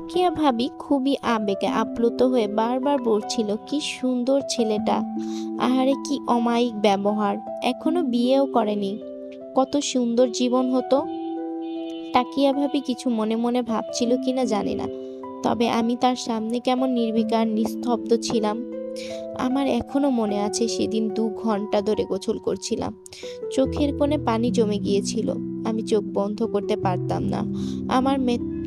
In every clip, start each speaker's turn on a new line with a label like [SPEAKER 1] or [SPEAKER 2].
[SPEAKER 1] টাকিয়া ভাবি খুবই আবেগে আপ্লুত হয়ে বারবার বলছিল, কি সুন্দর ছেলেটা। আহারে, কি অমায়িক ব্যবহার। এখনও বিয়েও করেনি। কত সুন্দর জীবন হতো। টাকিয়া ভাবি কিছু মনে মনে ভাবছিল কিনা জানি না, তবে আমি তার সামনে কেমন নির্বিকার, নিস্তব্ধ ছিলাম। আমার এখনও মনে আছে সেদিন দু ঘণ্টা ধরে গোসল করছিলাম। চোখের কোণে পানি জমে গিয়েছিল। আমি চোখ বন্ধ করতে পারতাম না। আমার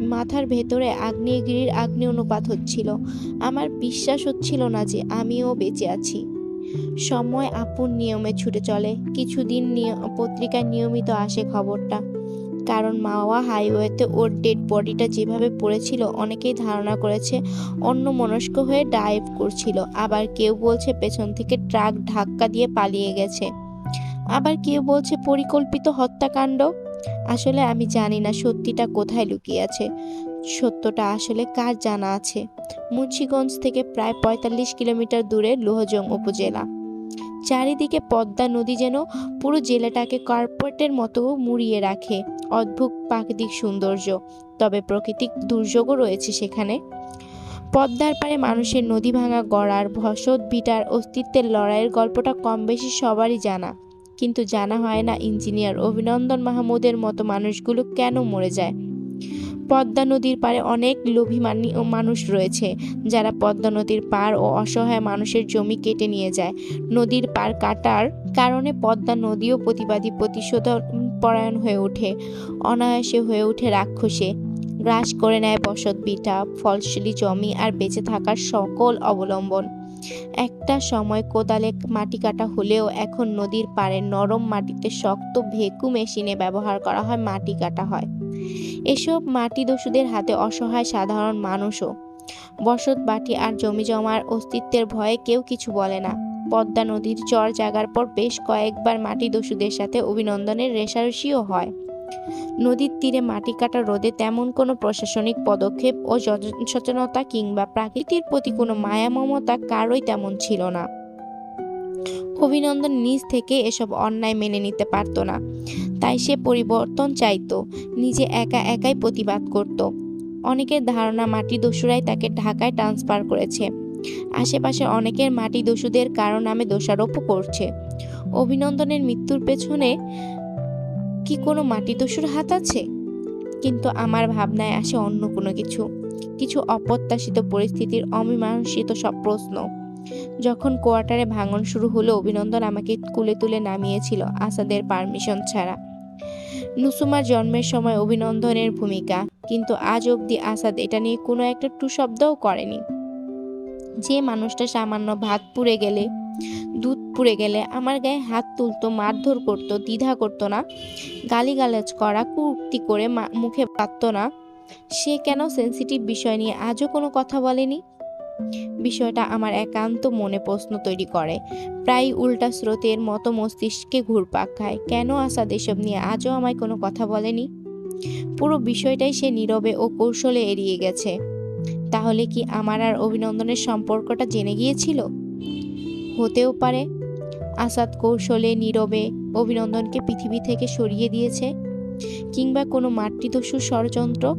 [SPEAKER 1] মাথার ভেতরে আগ্নেয়গিরির আগ্নেয় অনুপাত হচ্ছিল। আমার বিশ্বাস হচ্ছিল না যে আমিও বেঁচে আছি। সময় আপন নিয়মে ছুটে চলে। কিছুদিন পত্রিকায় নিয়মিত আসে খবরটা। কারণ মাওয়া হাইওয়েতে ওর ডেড বডিটা যেভাবে পড়েছিল, অনেকেই ধারণা করেছে অন্য মনস্ক হয়ে ডাইভ করছিল। আবার কেউ বলছে পেছন থেকে ট্রাক ধাক্কা দিয়ে পালিয়ে গেছে। আবার কেউ বলছে পরিকল্পিত হত্যাকাণ্ড। আসলে আমি জানি না সত্যিটা কোথায় লুকিয়ে আছে। সত্যটা আসলে কার জানা আছে? মুন্সিগঞ্জ থেকে প্রায় পঁয়তাল্লিশ কিলোমিটার দূরে লোহজং উপজেলা। চারিদিকে পদ্মা নদী যেন পুরো জেলাটাকে কার্পেটের মতো মুড়িয়ে রাখে। অদ্ভুত প্রাকৃতিক সৌন্দর্য, তবে প্রাকৃতিক দুর্যোগও রয়েছে সেখানে। পদ্মার পারে মানুষের নদী ভাঙা গড়ার ভসদ বিটার অস্তিত্বের লড়াইয়ের গল্পটা কম বেশি সবারই জানা। কিন্তু জানা হয় না ইঞ্জিনিয়ার অভিনন্দন মাহমুদের মতো মানুষগুলো কেন মরে যায়। পদ্মা নদীর পারে অনেক লোভী মানি- মানুষ রয়েছে, যারা পদ্মা নদীর পার ও অসহায় মানুষের জমি কেটে নিয়ে যায়। নদীর পার কাটার কারণে পদ্মা নদীও প্রতিবাদী প্রতিশোধ পরায়ণ হয়ে ওঠে, অনায়াসে হয়ে ওঠে রাক্ষসে। গ্রাস করে নেয় বসত বিটা ফলশিলি জমি আর বেঁচে থাকার সকল অবলম্বন। একটা সময় কোদালে মাটি কাটা হলেও এখন নদীর পাড়ে নরম মাটিতে শক্ত ভেকু মেশিনে ব্যবহার করা হয় মাটি কাটা হয়। এসব মাটি দস্যুদের হাতে অসহায় সাধারণ মানুষও। বসত বাটি আর জমি জমার অস্তিত্বের ভয়ে কেউ কিছু বলে না। পদ্মা নদীর চর জাগার পর বেশ কয়েকবার মাটি দস্যুদের সাথে অভিনন্দনের রেশারেশিও হয়। নদীর তীরে মাটি কাটা রোধে তেমন কোনো প্রশাসনিক পদক্ষেপ ও সচেতনতা কিংবা প্রাকৃতির প্রতি কোনো মায়া মমতা কারোই তেমন ছিল না। অভিনন্দন নিজ থেকে এসব অন্যায় মেনে নিতে পারতো না। তাই সে পরিবর্তন চাইতো, নিজে একা একাই প্রতিবাদ করত। অনেকের ধারণা মাটি দস্যুরাই তাকে ঢাকায় ট্রান্সফার করেছে। আশেপাশে অনেকের মাটি দস্যুদের কারও নামে দোষারোপ করছে। অভিনন্দনের মৃত্যুর পেছনে কি কোনো মাটি দস্যুর হাত আছে? কিন্তু আমার ভাবনায় আসে অন্য কোনো কিছু। কিছু অপ্রত্যাশিত পরিস্থিতির অমীমাংসিত সব প্রশ্ন। যখন কোয়ার্টারে ভাঙন শুরু হলো, অভিনন্দন আমাকে কুলে তুলে নামিয়েছিল আসাদের পারমিশন ছাড়া। নুসুমার জন্মের সময় অভিনন্দনের ভূমিকা, কিন্তু আজ অবধি আসাদ এটা নিয়ে কোনো একটা টু শব্দও করেনি। যে মানুষটা সামান্য ভাত পুড়ে গেলে, দুধ পুড়ে গেলে আমার গায়ে হাত তুলতো, মারধর করতো, দ্বিধা করতো না। গালিগালাজ করা কুর্তি করে মুখে পারতো না। সে কেন সেনসিটিভ বিষয় নিয়ে আজও কোনো কথা বলেনি? বিষয়টা আমার একান্ত মনে প্রশ্ন তৈরি করে। প্রায় উল্টা স্রোতের মতো মস্তিষ্কে ঘুরপাক খায়। কেন আসাদ এসব নিয়ে আজও আমায় কোনো কথা বলেনি? পুরো বিষয়টাই সে নীরবে ও কৌশলে এড়িয়ে গেছে। তাহলে কি আমার আর অভিনন্দনের সম্পর্কটা জেনে গিয়েছিল? হতেও পারে। আসাদ কৌশলে, নীরবে অভিনন্দনকে পৃথিবী থেকে সরিয়ে দিয়েছে কিংবা কোনো মাতৃদস্যুর ষড়যন্ত্র?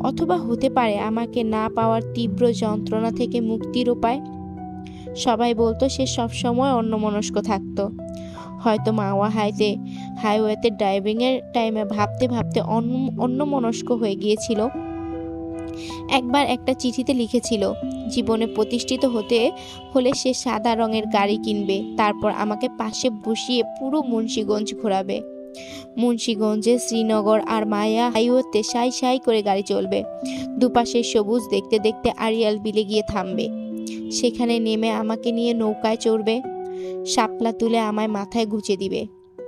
[SPEAKER 1] অথবা হতে পারে আমাকে না পাওয়ার তীব্র যন্ত্রণা থেকে মুক্তির উপায়? সবাই বলতো সে সবসময় অন্যমনস্ক থাকতো। হয়তো মাওয়া হাইতে, হাইওয়েতে ড্রাইভিংয়ের টাইমে ভাবতে ভাবতে অন্য অন্যমনস্ক হয়ে গিয়েছিল। একবার একটা চিঠিতে লিখেছিল জীবনে প্রতিষ্ঠিত হতে হলে সে সাদা রঙের গাড়ি কিনবে, তারপর আমাকে পাশে বসিয়ে পুরো মুন্সীগঞ্জ ঘোরাবে। মুন্সীগঞ্জে শ্রীনগর আর মায়া হাইওয়েতে সাই সাই করে গাড়ি চলবে। দুপাশে সবুজ দেখতে দেখতে আরিয়াল বিলে গিয়ে থামবে। সেখানে নেমে আমাকে নিয়ে নৌকায় চড়বে। শাপলা তুলে আমায় মাথায় গুঁজে দিবে।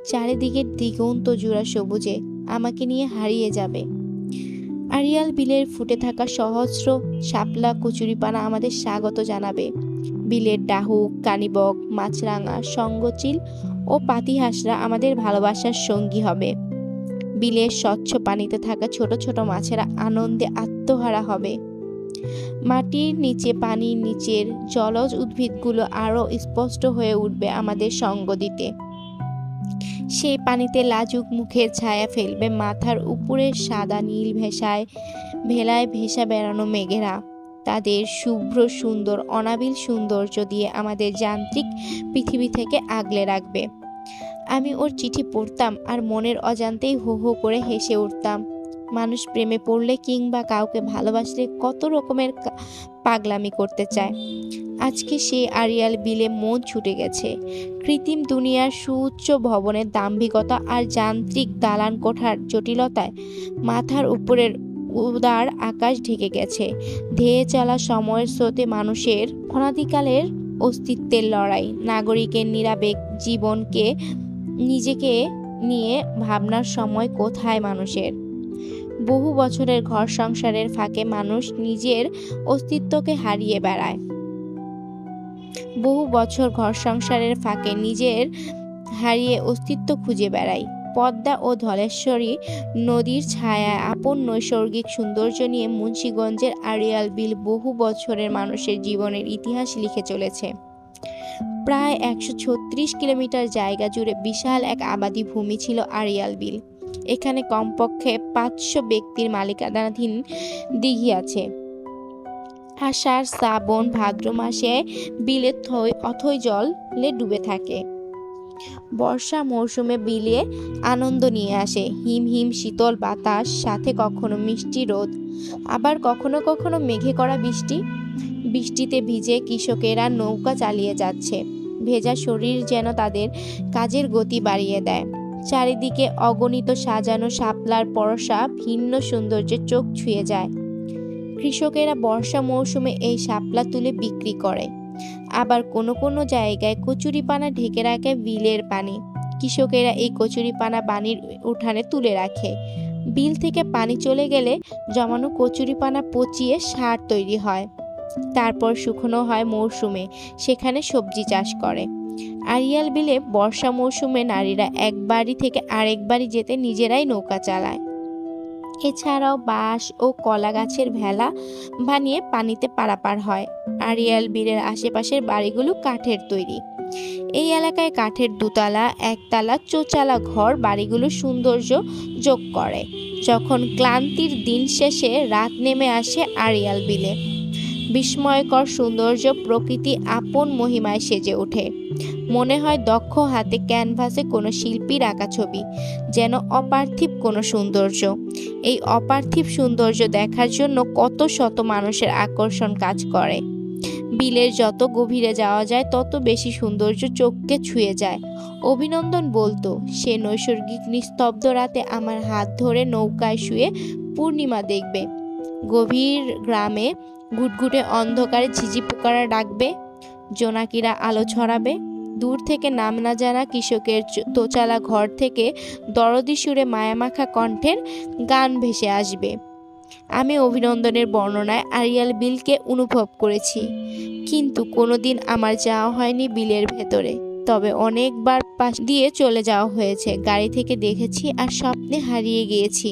[SPEAKER 1] চারিদিকে দিগন্ত জোড়া সবুজে আমাকে নিয়ে হারিয়ে যাবে। আরিয়াল বিলের ফুটে থাকা সহস্র শাপলা কচুরিপানা আমাদের স্বাগত জানাবে। বিলের ডাহুক কানিবক, মাছরাঙা, সঙ্গচিল ও পাতিহাঁসরা আমাদের ভালোবাসার সঙ্গী হবে। বিলের স্বচ্ছ পানিতে থাকা ছোট ছোট মাছেরা আনন্দে আত্মহারা হবে। মাটির নিচে, পানির নিচের জলজ উদ্ভিদগুলো আরও স্পষ্ট হয়ে উঠবে আমাদের সঙ্গ দিতে। সেই পানিতে লাজুক মুখের ছায়া ফেলবে মাথার উপরে সাদা নীল ভেসায় ভেলায় ভেসা বেড়ানো মেঘেরা। তাদের শুভ্র সুন্দর, অনাবিল সৌন্দর্য দিয়ে আমাদের যান্ত্রিক পৃথিবী থেকে আগলে রাখবে। আমি ওর চিঠি পড়তাম আর মনের অজান্তেই হো হো করে হেসে উঠতাম। মানুষ প্রেমে পড়লে কিংবা কাউকে ভালোবাসলে কত রকমের পাগলামি করতে চায়। আজকে সে আরিয়াল বিলে মন ছুটে গেছে। কৃত্রিম দুনিয়ার সুউচ্চ ভবনের দাম্ভিকতা আর যান্ত্রিক দালান কোঠার জটিলতায় মাথার উপরের উদার আকাশ ঢেকে গেছে। ধেয়ে চলা সময়ের স্রোতে মানুষের অনাদিকালের অস্তিত্বের লড়াই, নাগরিকের নিরাবেগ, জীবনকে নিজেকে নিয়ে ভাবনার সময় কোথায় মানুষের? বহু বছরের ঘর সংসারের ফাঁকে মানুষ নিজের অস্তিত্বকে হারিয়ে বেড়ায়। বহু বছর ঘর সংসারের ফাঁকে নিজের হারিয়ে অস্তিত্ব খুঁজে বেড়ায়। পদ্মা ও ধলেশ্বরী নদীর ছায়ায় আপন নৈসর্গিক সৌন্দর্য নিয়ে মুন্সীগঞ্জের আড়িয়াল বিল বহু বছরের মানুষের জীবনের ইতিহাস লিখে চলেছে। প্রায় একশো ছত্রিশ কিলোমিটার জায়গা জুড়ে বিশাল এক আবাদি ভূমি ছিল আড়িয়াল বিল। এখানে কমপক্ষে পাঁচশো ব্যক্তির মালিকানাধীন দিঘি আছে। আষাঢ়, শ্রাবণ, ভাদ্র মাসে বিলে অথই জলে ডুবে থাকে। বর্ষা মৌসুমে বিলে আনন্দ নিয়ে আসে। হিম হিম শীতল বাতাস, সাথে কখনো মিষ্টি রোদ, আবার কখনো কখনো মেঘে করা বৃষ্টি। বৃষ্টিতে ভিজে কৃষকেরা নৌকা চালিয়ে যাচ্ছে। ভেজা শরীর যেন তাদের কাজের গতি বাড়িয়ে দেয়। চারিদিকে অগণিত সাজানো শাপলার পরশা ভিন্ন সৌন্দর্যে চোখ ছুঁয়ে যায়। কৃষকেরা বর্ষা মৌসুমে এই শাপলা তুলে বিক্রি করে। আবার কোনো কোনো জায়গায় কচুরিপানা ঢেকে রাখে বিলের পানি। কৃষকেরা এই কচুরিপানা বানির উঠানে তুলে রাখে। বিল থেকে পানি চলে গেলে জমানো কচুরিপানা পচিয়ে সার তৈরি হয়। তারপর শুকনো হয় মৌসুমে, সেখানে সবজি চাষ করে। আরিয়াল বিলে বর্ষা মৌসুমে নারীরা এক বাড়ি থেকে আরেক বাড়ি যেতে নিজেরাই নৌকা চালায়। এছাড়াও বাঁশ ও কলা গাছের ভেলা বানিয়ে পানিতে পারাপার হয়। আরিয়াল বিলের আশেপাশের বাড়িগুলো কাঠের তৈরি। এই এলাকায় কাঠের দুতলা, একতলা, চোচালা ঘর বাড়িগুলোর সৌন্দর্য যোগ করে। যখন ক্লান্তির দিন শেষে রাত নেমে আসে আরিয়াল বিলে। বিস্ময়কর সৌন্দর্য প্রকৃতি আপন মহিমায় সেজে ওঠে। মনে হয় দক্ষ হাতে ক্যানভাসে কোনো শিল্পীর আঁকা ছবি, যেন অপার্থিব কোনো সৌন্দর্য। এই অপার্থিব সৌন্দর্য দেখার জন্য কত শত মানুষের আকর্ষণ কাজ করে। বিলের যত গভীরে যাওয়া যায়, তত বেশি সৌন্দর্য চোখকে ছুঁয়ে যায়। অভিনন্দন বলতো, সে নৈসর্গিক নিস্তব্ধ রাতে আমার হাত ধরে নৌকায় শুয়ে পূর্ণিমা দেখবে। গভীর গ্রামে ঘুটঘুটে অন্ধকারে ঝিঝি পোকারা ডাকবে, জোনাকিরা আলো ছড়াবে। দূর থেকে নাম না জানা কৃষকের দোচালা ঘর থেকে দরদি সুরে মায়ামাখা কণ্ঠের গান ভেসে আসবে। আমি অভিনন্দনের বর্ণনায় আরিয়াল বিলকে অনুভব করেছি। কিন্তু কোনোদিন আমার যাওয়া হয়নি বিলের ভেতরে। তবে অনেকবার পাশ দিয়ে চলে যাওয়া হয়েছে। গাড়ি থেকে দেখেছি আর স্বপ্নে হারিয়ে গিয়েছি।